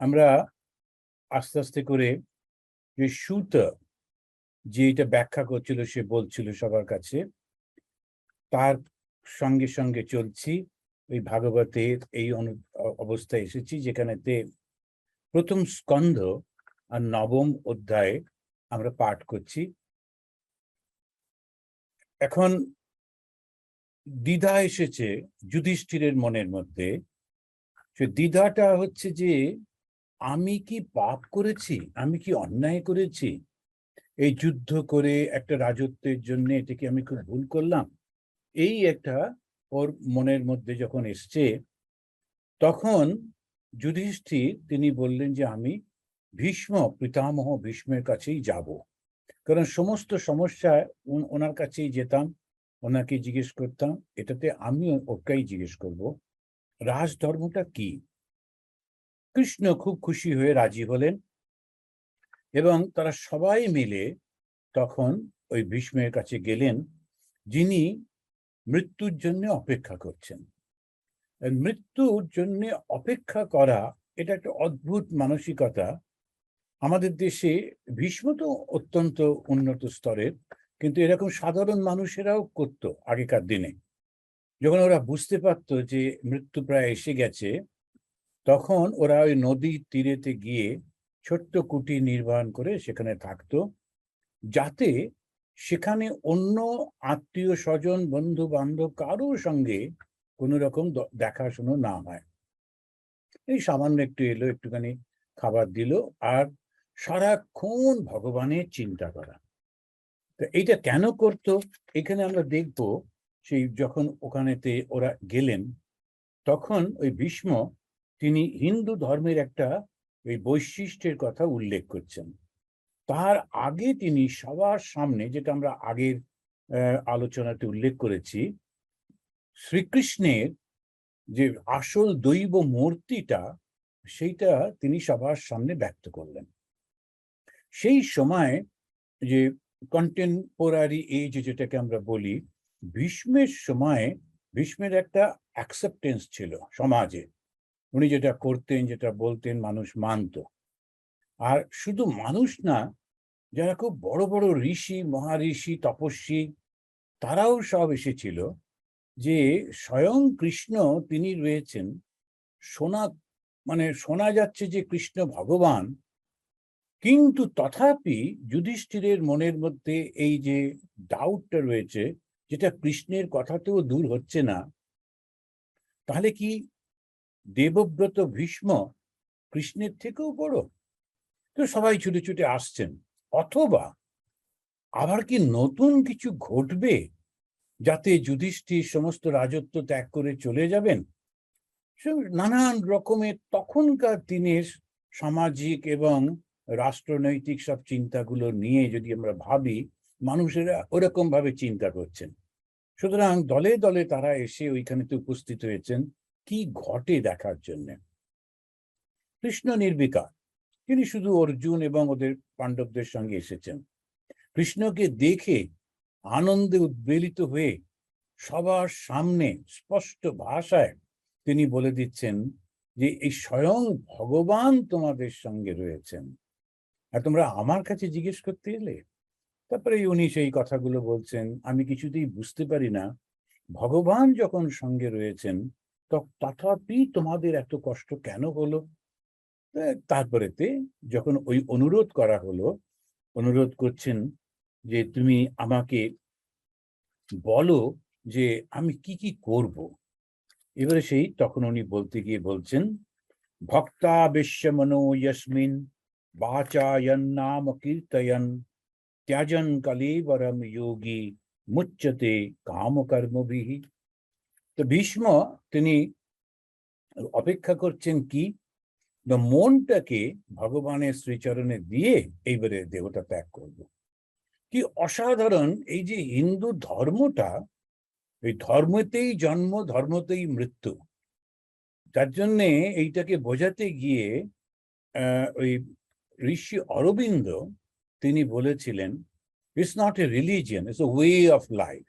আমরা আস্তে আস্তে করে যে সুত যে এটা ব্যাখ্যা করছিল, সে বলছিল সবার কাছে, তার সঙ্গে সঙ্গে চলছি। ওই ভাগবতের এই অবস্থায় এসেছি যেখানেতে প্রথম স্কন্ধ আর নবম অধ্যায়ে আমরা পাঠ করছি। এখন দ্বিধা এসেছে যুধিষ্ঠিরের মনের মধ্যে। সে দ্বিধাটা হচ্ছে যে আমি কি পাপ করেছি? আমি কি অন্যায় করেছি? এই যুদ্ধ করে একটা রাজত্বের জন্য এটাকে আমি খুব ভুল করলাম? এই একটা ওর মনের মধ্যে যখন এসছে, তখন যুধিষ্ঠির তিনি বললেন যে, আমি ভীষ্ম, পিতামহ ভীষ্মের কাছেই যাব। কারণ সমস্ত সমস্যায় ওনার কাছেই যেতাম, ওনাকে জিজ্ঞেস করতাম, এটাতে আমি ওকেই জিজ্ঞেস করব? রাজধর্মটা কি? কৃষ্ণ খুব খুশি হয়ে রাজি হলেন এবং তারা সবাই মিলে তখন ওই ভীষ্মের কাছে গেলেন, যিনি মৃত্যুর জন্য অপেক্ষা করছেন। মৃত্যুর জন্য অপেক্ষা করা এটা একটা অদ্ভুত মানসিকতা। আমাদের দেশে ভীষ্ম তো অত্যন্ত উন্নত স্তরের, কিন্তু এরকম সাধারণ মানুষেরাও করতো আগেকার দিনে। যখন ওরা বুঝতে পারতো যে মৃত্যু প্রায় এসে গেছে তখন ওরা ওই নদীর তীরেতে গিয়ে ছোট্ট কুটি নির্মাণ করে সেখানে থাকতো, যাতে সেখানে অন্য আত্মীয় স্বজন বন্ধু বান্ধব কারোর সঙ্গে কোনো রকম দেখাশুনো না হয়। এই সামান্য একটু এলো, একটুখানি খাবার দিল আর সারাক্ষণ ভগবানের চিন্তা করা। তো এইটা কেন করতো? এখানে আমরা দেখব সেই যখন ওখানেতে ওরা গেলেন, তখন ওই ভীষ্ম তিনি হিন্দু ধর্মের একটা ওই বৈশিষ্ট্যের কথা উল্লেখ করছেন। তার আগে তিনি সবার সামনে, যেটা আমরা আগের আলোচনাতে উল্লেখ করেছি, শ্রীকৃষ্ণের যে আসল দৈব মূর্তিটা, সেইটা তিনি সবার সামনে ব্যক্ত করলেন। সেই সময় যে কন্টেম্পোরারি এজ যেটাকে আমরা বলি, ভীষ্মের সময় ভীষ্মের একটা অ্যাকসেপ্টেন্স ছিল সমাজে। উনি যেটা করতেন, যেটা বলতেন মানুষ মানত। আর শুধু মানুষ না, যারা খুব বড় বড় ঋষি, মহাঋষি, তপস্বী, তারাও সব এসেছিল যে স্বয়ং কৃষ্ণ তিনি রয়েছেন। শোনা মানে শোনা যাচ্ছে যে কৃষ্ণ ভগবান, কিন্তু তথাপি যুধিষ্ঠিরের মনের মধ্যে এই যে ডাউটটা রয়েছে, যেটা কৃষ্ণের কথাতেও দূর হচ্ছে না, তাহলে কি দেবব্রত ভীষ্ম কৃষ্ণের থেকেও বড়। তো সবাই ছুটে ছুটে আসছেন। অথবা আবার কি নতুন কিছু ঘটবে যাতে যুধিষ্ঠির সমস্ত রাজত্ব ত্যাগ করে চলে যাবেন? নানান রকমের তখনকার দিনের সামাজিক এবং রাষ্ট্রনৈতিক সব চিন্তাগুলো নিয়ে যদি আমরা ভাবি, মানুষেরা ওরকম ভাবে চিন্তা করছেন। সুতরাং দলে দলে তারা এসে ওইখানেতে উপস্থিত হয়েছেন। কি ঘটে দেখার জন্য? কৃষ্ণ নির্বিকার। তিনি শুধু অর্জুন এবং ওদের পাণ্ডবদের সঙ্গে এসেছেন। কৃষ্ণকে দেখে আনন্দে উদ্বেলিত হয়ে সবার সামনে স্পষ্ট ভাষায় তিনি বলে দিচ্ছেন যে, এই স্বয়ং ভগবান তোমাদের সঙ্গে রয়েছেন। আর তোমরা আমার কাছে জিজ্ঞেস করতে এলে? তারপরে উনি সেই কথাগুলো বলছেন, আমি কিছুতেই বুঝতে পারি না। ভগবান যখন সঙ্গে রয়েছেন তথাপি তোমাদের এত কষ্ট কেন হলো? তারপরেতে যখন ওই অনুরোধ করা হলো, অনুরোধ করছেন যে তুমি আমাকে বলো যে আমি কি কি করব। এবারে সেই তখন উনি বলতে গিয়ে বলছেন, ভক্তা বিশ্বমনো যস্মিন বাচায়ন নাম কীর্তয়ন, ত্যাজন কলেবরম যোগী মুচ্যতে কামকর্মবিহি তো ভীষ্ম তিনি অপেক্ষা করছেন কি? মনটাকে ভগবানের শ্রীচরণে দিয়ে এইবারে দেহটা ত্যাগ করব। কি অসাধারণ এই যে হিন্দু ধর্মটা, এই ধর্মতেই জন্ম, ধর্মতেই মৃত্যু। তার জন্যে এইটাকে বোঝাতে গিয়ে ওই ঋষি অরবিন্দ তিনি বলেছিলেন it's not a religion it's a way of life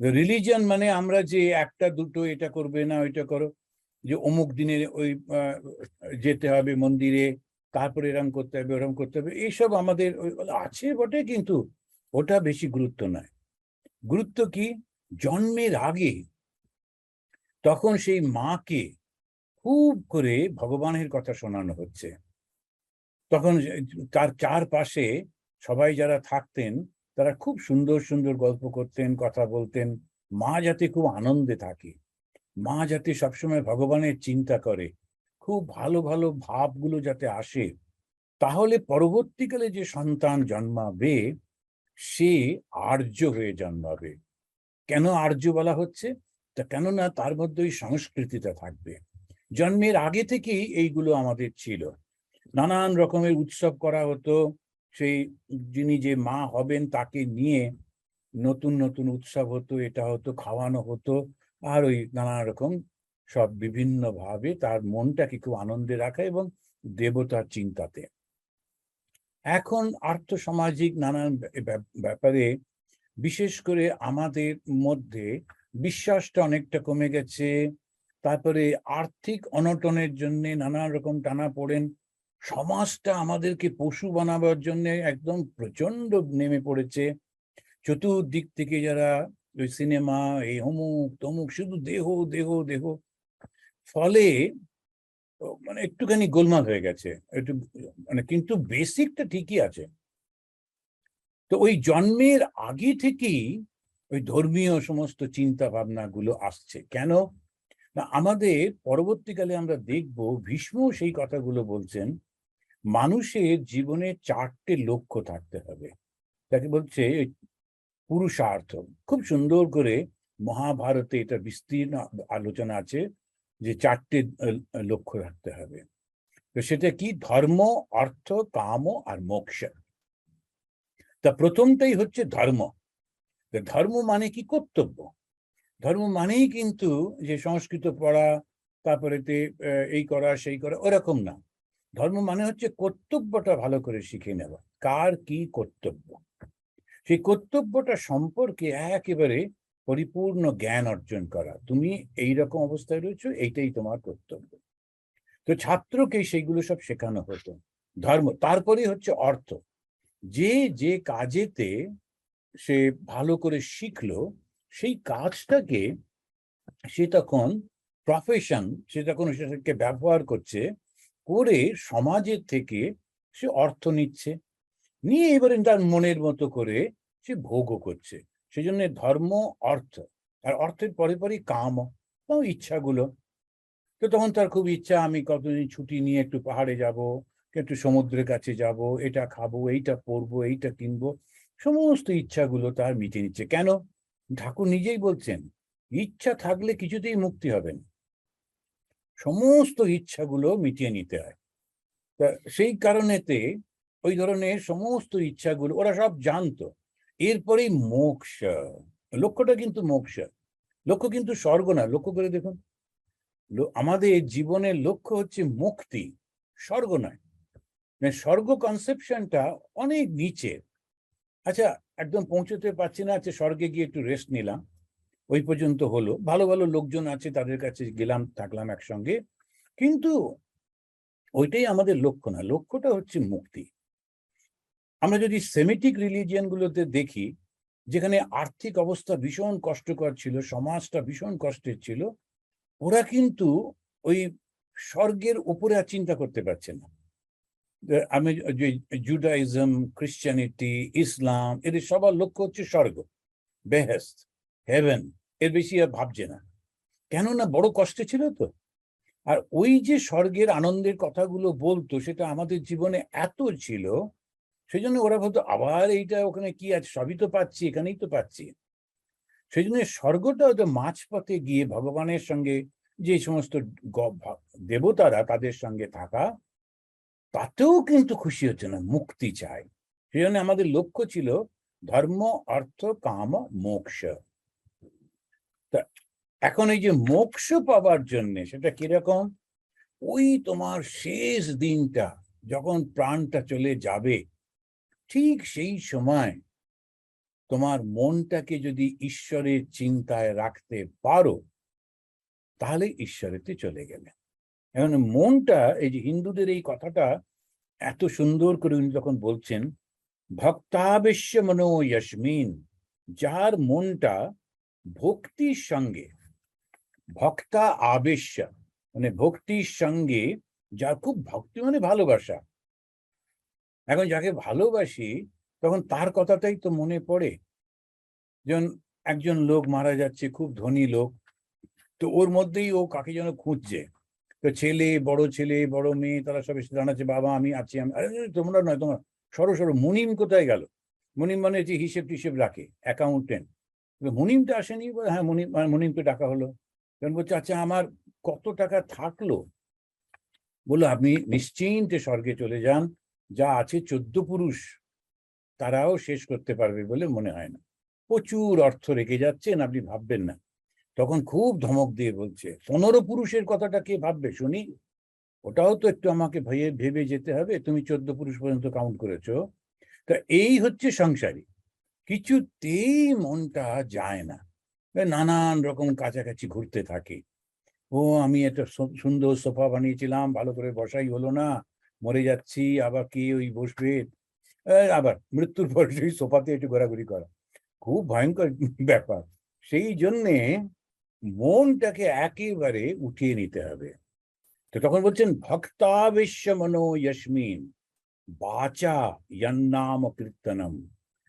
religion মানে আমরা যে একটা দুটো এটা করবে না, ওইটা করো। যে অমুক দিনে ওই যেতে হবে মন্দিরে, তারপরে এরম করতে হবে, ওরম করতে হবে, এইসব আমাদের আছে বটে কিন্তু ওটা বেশি গুরুত্ব নয়। গুরুত্ব কি? জন্মের আগে তখন সেই মাকে খুব করে ভগবানের কথা শোনানো হচ্ছে। তখন তার চারপাশে সবাই যারা থাকতেন তারা খুব সুন্দর সুন্দর গল্প করতেন, কথা বলতেন। মা যাতে খুব আনন্দে থাকে। মা যাতে সবসময় ভগবানের চিন্তা করে। খুব ভালো ভালো ভাবগুলো যাতে আসে। তাহলে পরবর্তীকালে যে সন্তান জন্মাবে, সে আর্য হয়ে জন্মাবে। কেন আর্য বলা হচ্ছে? তা কেননা তার মধ্যে ওই সংস্কৃতিটা থাকবে। জন্মের আগে থেকেই এইগুলো আমাদের ছিল। নানান রকমের উৎসব করা হতো। সেই যিনি যে মা হবেন তাকে নিয়ে নতুন নতুন উৎসব হতো, এটা হতো, খাওয়ানো হতো, আর ওই নানা রকম সব বিভিন্ন ভাবে তার মনটাকে খুব আনন্দে রাখা এবং দেবতার চিন্তাতে। এখন আর্থসামাজিক নানান ব্যাপারে বিশেষ করে আমাদের মধ্যে বিশ্বাসটা অনেকটা কমে গেছে। তারপরে আর্থিক অনটনের জন্য নানান রকম টানা পড়েন। সমাজটা আমাদেরকে পশু বানাবার জন্য একদম প্রচণ্ড নেমে পড়েছে। চতুর্দিক থেকে যারা ওই সিনেমা, এই অমুক তমুক, শুধু দেহ দেহ দেহ। ফলে মানে একটুখানি গোলমাল হয়ে গেছে। একটু মানে কিন্তু বেসিকটা ঠিকই আছে। তো ওই জন্মের আগে থেকেই ওই ধর্মীয় সমস্ত চিন্তা ভাবনা গুলো আসছে। কেন? না, আমাদের পরবর্তীকালে আমরা দেখব ভীষ্ম সেই কথাগুলো বলছেন মানুষের জীবনে চারটে লক্ষ্য থাকতে হবে। তাকে বলছে পুরুষার্থ। খুব সুন্দর করে মহাভারতে এটা বিস্তীর্ণ আলোচনা আছে যে চারটে লক্ষ্য রাখতে হবে। তো সেটা কি? ধর্ম, অর্থ, কাম আর মোক্ষ। তা প্রথমটাই হচ্ছে ধর্ম। ধর্ম মানে কি? কর্তব্য। ধর্ম মানেই কিন্তু যে সংস্কৃত পড়া, তারপরেতে এই করা, সেই করা, ওরকম না। ধর্ম মানে হচ্ছে কর্তব্যটা ভালো করে শিখে নেওয়া। কার কি কর্তব্য? সেই কর্তব্যটা সম্পর্কে একেবারে পরিপূর্ণ জ্ঞান অর্জন করা। তুমি এই রকম অবস্থায় রয়েছো, এইটাই তোমার কর্তব্য। তো ছাত্রকে সেইগুলো সব শেখানো হতো। ধর্ম তারপরে হচ্ছে অর্থ। যে যে কাজেতে সে ভালো করে শিখলো, সেই কাজটাকে সে তখন প্রফেশন সে তখন সেটাকে ব্যবহার করছে করে সমাজের থেকে সে অর্থ নিচ্ছে। নিয়ে এবারে তার মনের মতো করে সে ভোগও করছে। সেজন্য ধর্ম, অর্থ আর অর্থের পরে পরে কাম ইচ্ছাগুলো। তো তখন তার খুব ইচ্ছা, আমি কতদিন ছুটি নিয়ে একটু পাহাড়ে যাব, একটু সমুদ্রের কাছে যাব, এটা খাব, এইটা পরবো, এইটা কিনবো, সমস্ত ইচ্ছাগুলো তার মিটে নিচ্ছে। কেন? ঠাকুর নিজেই বলছেন, ইচ্ছা থাকলে কিছুতেই মুক্তি হবে না। সমস্ত ইচ্ছাগুলো মিটিয়ে নিতে হয়। তা সেই কারণেতে ওই ধরনের সমস্ত ইচ্ছাগুলো, ওরা সব জানতো। এরপরেই মোক্ষ। লক্ষ্যটা কিন্তু মোক্ষ। লক্ষ্য কিন্তু স্বর্গ না। লক্ষ্য করে দেখুন। আমাদের জীবনের লক্ষ্য হচ্ছে মুক্তি। স্বর্গ নয়। মানে স্বর্গ কনসেপশনটা অনেক নিচে। আচ্ছা একদম পৌঁছতে পারছি না আচ্ছা স্বর্গে গিয়ে একটু রেস্ট নিলাম। ওই পর্যন্ত হলো। ভালো ভালো লোকজন আছে, তাদের কাছে গেলাম, থাকলাম একসঙ্গে। কিন্তু ওইটাই আমাদের লক্ষ্য না। লক্ষ্যটা হচ্ছে মুক্তি। আমরা যদি সেমিটিক রিলিজিয়ান গুলোতে দেখি, যেখানে আর্থিক অবস্থা ভীষণ কষ্টকর ছিল, সমাজটা ভীষণ কষ্টের ছিল, ওরা কিন্তু ওই স্বর্গের উপরে আর চিন্তা করতে পারছে না। আমি যে জুডাইজম ক্রিশ্চিয়ানিটি ইসলাম, এদের সবার লক্ষ্য হচ্ছে স্বর্গ বেহেস্ত হেভেন এর বেশি আর ভাবছে না। কেননা বড় কষ্টে ছিল তো। আর ওই যে স্বর্গের আনন্দের কথাগুলো বলতো, সেটা আমাদের জীবনে এত ছিল সেই জন্য ওরা বলতো আবার এইটা ওখানে কি আছে? সবই তো পাচ্ছি, এখানেই তো পাচ্ছি। সেই জন্য স্বর্গটা হয়তো মাঝপথে গিয়ে ভগবানের সঙ্গে যে সমস্ত দেবতারা তাদের সঙ্গে থাকা, তাতেও কিন্তু খুশি হচ্ছে না, মুক্তি চায়। সেই জন্য আমাদের লক্ষ্য ছিল ধর্ম, অর্থ, কাম, মোক্ষ। এখন এই যে মোক্ষ পাবার জন্য সেটা কীরকম ওই তোমার শেষ দিনটা যখন প্রাণটা চলে যাবে, ঠিক সেই সময় তোমার মনটাকে যদি ঈশ্বরের চিন্তায় রাখতে পারো, তাহলে ঈশ্বরেতে চলে গেলে। এখন মনটা, এই যে হিন্দুদের এই কথাটা এত সুন্দর করে উনি যখন বলছেন ভক্তাবেশ্য মনো যার মনটা ভক্তির সঙ্গে ভক্তা আবেশ্য মানে ভক্তির সঙ্গে যার খুব ভক্তি মানে ভালোবাসা। এখন যাকে ভালোবাসি, তখন তার কথাটাই তো মনে পড়ে। যেমন একজন লোক মারা যাচ্ছে, খুব ধনী লোক, তো ওর মধ্যেই ও কাকে যেন খুঁজছে। তো ছেলে, বড় ছেলে, বড় মেয়ে, তারা সব এসে জানাচ্ছে, বাবা, আমি আছি, আমি তোমরা নয়, তোমরা সরো সরো, মুনিম কোথায় গেল? মুনিম মানে যে হিসেব টিসেব রাখে অ্যাকাউন্টেন্ট মুনিমটা আসেনি হ্যাঁ মুনিম মানে মুনিমকে ডাকা হলো। তখন বলছে আচ্ছা আমার কত টাকা থাকল? বলল, আপনি নিশ্চিন্তে স্বর্গে চলে যান, যা আছে চোদ্দ পুরুষ, তারাও শেষ করতে পারবে বলে মনে হয় না। প্রচুর অর্থ রেখে যাচ্ছেন, আপনি ভাববেন না। তখন খুব ধমক দিয়ে বলছে, পনেরো পুরুষের কথাটা কে ভাববে, শুনি? ওটাও তো একটু আমাকে ভয়ে ভেবে যেতে হবে, তুমি চোদ্দ পুরুষ পর্যন্ত কাউন্ট করেছ। তা এই হচ্ছে সংসারী। কিছুতেই মনটা যায় না। নানান রকম কাছাকাছি ঘুরতে থাকে। ও, আমি একটা সুন্দর সোফা বানিয়েছিলাম, ভালো করে বসাই হলো না, মরে যাচ্ছি, আবার কে ওই বসবে? আবার মৃত্যুর পর সেই সোফাতে একটু ঘোরাঘুরি করা। খুব ভয়ঙ্কর ব্যাপার। সেই জন্যে মনটাকে একেবারে উঠিয়ে নিতে হবে। তো তখন বলছেন ভক্তাবেশ্য মনো যস্মিন বাচা ইয়ান্নাম কীর্তনম।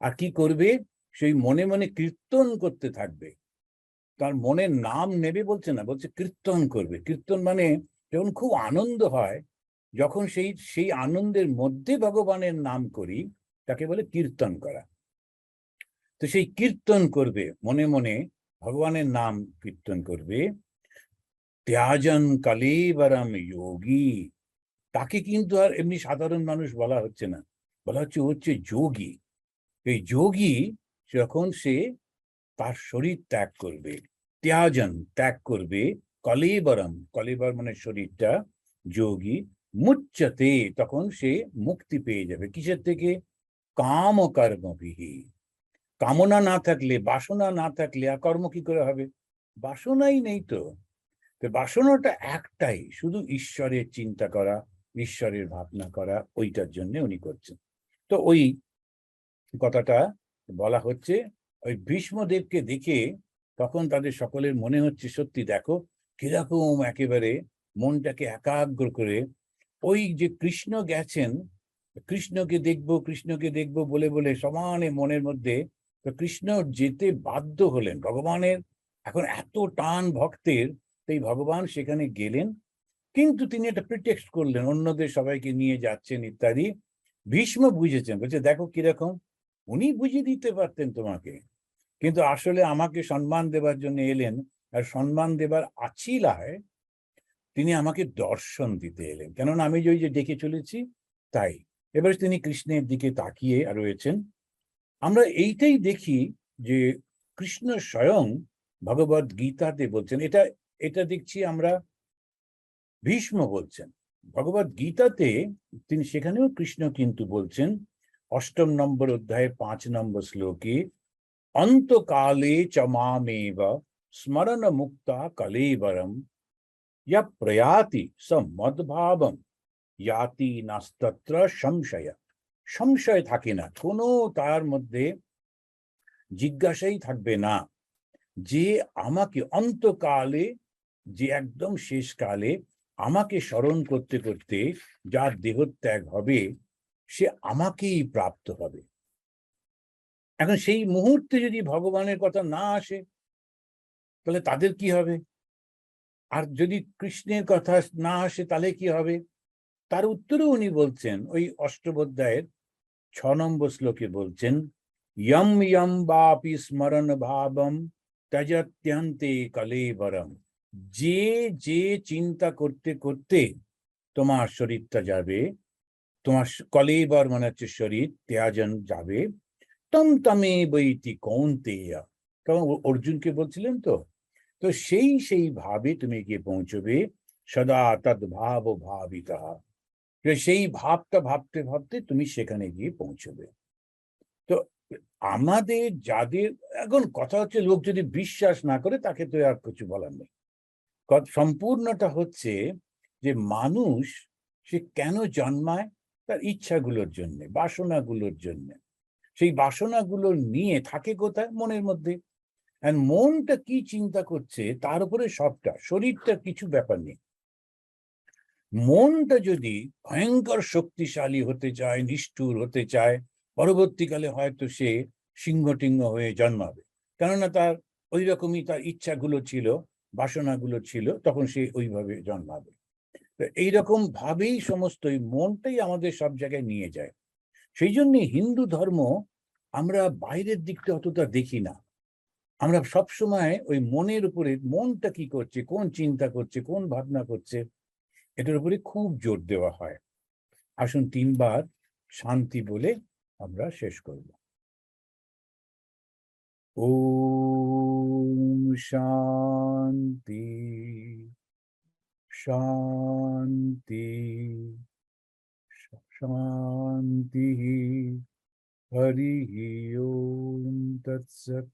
আর কি করবে? সেই মনে মনে কীর্তন করতে থাকবে। তার মনের নাম নেবে বলছে না, বলছে কীর্তন করবে। কীর্তন মানে যখন খুব আনন্দ হয়, যখন সেই সেই আনন্দের মধ্যে ভগবানের নাম করি, তাকে বলে কীর্তন করা। তো সেই কীর্তন করবে, মনে মনে ভগবানের নাম কীর্তন করবে, ত্যাজন কালেবরম যোগী। তাকে কিন্তু আর এমনি সাধারণ মানুষ বলা হচ্ছে না। বলা হচ্ছে হচ্ছে যোগী। এই যোগী যখন সে তার শরীর ত্যাগ করবে। ত্যাজন ত্যাগ করবে। কলেবরম, কলেবর মানে শরীরটা, যোগী মুচ্চতে তখন সে মুক্তি পেয়ে যাবে। কিসের থেকে? কাম কর্মবিহী কামনা না থাকলে, বাসনা না থাকলে, আর কর্ম কি করে হবে? বাসনাই নেই তো বাসনাটা একটাই, শুধু ঈশ্বরের চিন্তা করা, ঈশ্বরের ভাবনা করা, ওইটার জন্য উনি করছেন। তো ওই কথাটা বলা হচ্ছে ওই ভীষ্মদেবকে দেখে তখন তাদের সকলের মনে হচ্ছে, সত্যি দেখো, কীরকম একেবারে মনটাকে একাগ্র করে ওই যে কৃষ্ণ গেছেন, কৃষ্ণকে দেখব কৃষ্ণকে দেখব বলে বলে সমানে মনের মধ্যে তো কৃষ্ণ যেতে বাধ্য হলেন ভগবানের। এখন এত টান ভক্তের এই ভগবান সেখানে গেলেন। কিন্তু তিনি একটা প্রিটেক্সট করলেন, অন্যদের সবাইকে নিয়ে যাচ্ছেন ইত্যাদি। ভীষ্ম বুঝেছেন, বলছে, দেখো কীরকম উনি বুঝিয়ে দিতে পারতেন তোমাকে। কিন্তু আসলে আমাকে সম্মান দেবার জন্য এলেন আর সম্মান দেবার আছিলায় তিনি আমাকে দর্শন দিতে এলেন। কেননা আমি যে ওই যে ডেকে চলেছি, তাই। এবার তিনি কৃষ্ণের দিকে তাকিয়ে রয়েছেন। আমরা এইটাই দেখি যে কৃষ্ণ স্বয়ং ভগবত গীতাতে বলছেন, এটা এটা দেখছি আমরা ভীষ্ম বলছেন। ভগবত গীতাতে তিনি সেখানেও কৃষ্ণ কিন্তু বলছেন অষ্টম নম্বর অধ্যায়ে পাঁচ নম্বর শ্লোকে অন্তকালে চ মামেব স্মরণ মুক্তা কলেবরম ইয়া প্রয়াতি স মদ্ভাবম ইয়াতি নাস্তত্র সংশয় সংশয় থাকে না, কোনো তার মধ্যে জিজ্ঞাসাই থাকবে না যে আমাকে অন্তকালে, যে একদম শেষকালে আমাকে স্মরণ করতে করতে যার দেহত্যাগ হবে সে আমাকেই প্রাপ্ত হবে। এখন সেই মুহূর্তে যদি ভগবানের কথা না আসে, তাহলে তাদের কি হবে? আর যদি কৃষ্ণের কথা না আসে, তাহলে কি হবে? তার উত্তরেও উনি বলছেন, ওই অষ্টবোধ্যায়ের ছ নম্বর শ্লোকে বলছেন, ইয়ম ইয়ম বাপি স্মরণ ভাবম ত্যজত্যন্তে কলেবরম। যে যে চিন্তা করতে করতে তোমার শরীরটা যাবে তোমার কলেবর মানে হচ্ছে শরীর, ত্যাজন যাবে। তম তমে বইতি কৌন্তেয়া। তখন অর্জুনকে বলছিলেন তো? তো সেই সেই ভাবে তুমি গিয়ে পৌঁছবে, সদা তদ ভাব ভাবিতা। সেই ভাবটা ভাবতে ভাবতে তুমি সেখানে গিয়ে পৌঁছবে। তো আমাদের যাদের, এখন কথা হচ্ছে লোক যদি বিশ্বাস না করে তাকে তো আর কিছু বলার নেই। সম্পূর্ণটা হচ্ছে যে মানুষ সে কেন জন্মায়? তার ইচ্ছাগুলোর জন্য, বাসনাগুলোর জন্য। সেই বাসনাগুলো নিয়ে থাকে কোথায়? মনের মধ্যে। মনটা কি চিন্তা করছে, তার উপরে সবটা, শরীরটা কিছু ব্যাপার নেই। মনটা যদি ভয়ঙ্কর শক্তিশালী হতে চায়, নিষ্ঠুর হতে চায়, পরবর্তীকালে হয়তো সে সিংহ টিংহ হয়ে জন্মাবে। কেননা তার ওই রকমই তার ইচ্ছাগুলো ছিল, বাসনাগুলো ছিল, তখন সে ওইভাবে জন্মাবে। এইরকম ভাবেই সমস্ত মনটাই আমাদের সব জায়গায় নিয়ে যায়। সেই জন্য হিন্দু ধর্ম আমরা বাইরের দিকটা অতটা দেখি না। আমরা সব সময় ওই মনের উপরে মনটা কি করছে, কোন চিন্তা করছে, কোন ভাবনা করছে, এটার উপরে খুব জোর দেওয়া হয়। আসুন তিনবার শান্তি বলে আমরা শেষ করব। ওম শান্তি। শান্তি শান্তি হরি ওম তৎসৎ